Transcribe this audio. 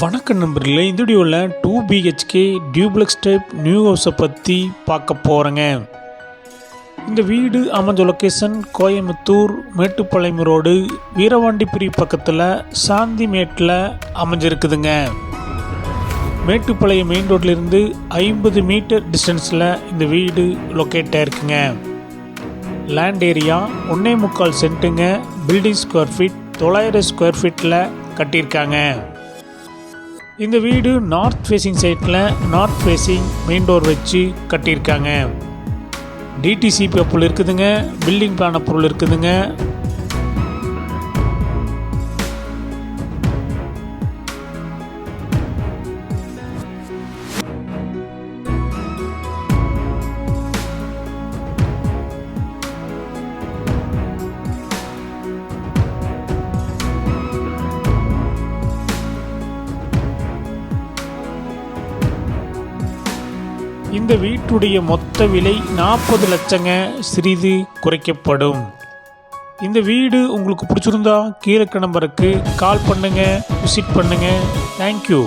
வணக்கம் நண்பர்களே இந்த வீடியோவில் two BHK duplex type new ஹவுஸை பற்றி பார்க்க போகிறேங்க இந்த வீடு அமைஞ்ச லொக்கேஷன் கோயம்புத்தூர் மேட்டுப்பாளையம் ரோடு வீரவாண்டிபுரி பக்கத்தில் சாந்திமேட்டில் அமைஞ்சிருக்குதுங்க. மேட்டுப்பாளையம் மெயின் ரோட்லேருந்து ஐம்பது மீட்டர் டிஸ்டன்ஸில் இந்த வீடு லொக்கேட் ஆயிருக்குங்க. லேண்ட் ஏரியா ஒன்றே முக்கால் சென்ட்டுங்க பில்டிங் ஸ்கொயர் ஃபீட் தொள்ளாயிரம் ஸ்கொயர் ஃபீட்டில் கட்டியிருக்காங்க. இந்த வீடு நார்த் ஃபேஸிங் சைட்டில் நார்த் ஃபேஸிங் மெயின் டோர் வச்சு கட்டியிருக்காங்க. டிடிசிபி பொருள் இருக்குதுங்க பில்டிங் பிளான பொருள் இருக்குதுங்க. இந்த வீட்டுடைய மொத்த விலை நாற்பது லட்சங்க சிறிது குறைக்கப்படும். இந்த வீடு உங்களுக்கு பிடிச்சிருந்தா கீழே நம்பருக்கு கால் பண்ணுங்க விசிட் பண்ணுங்க. தேங்க்யூ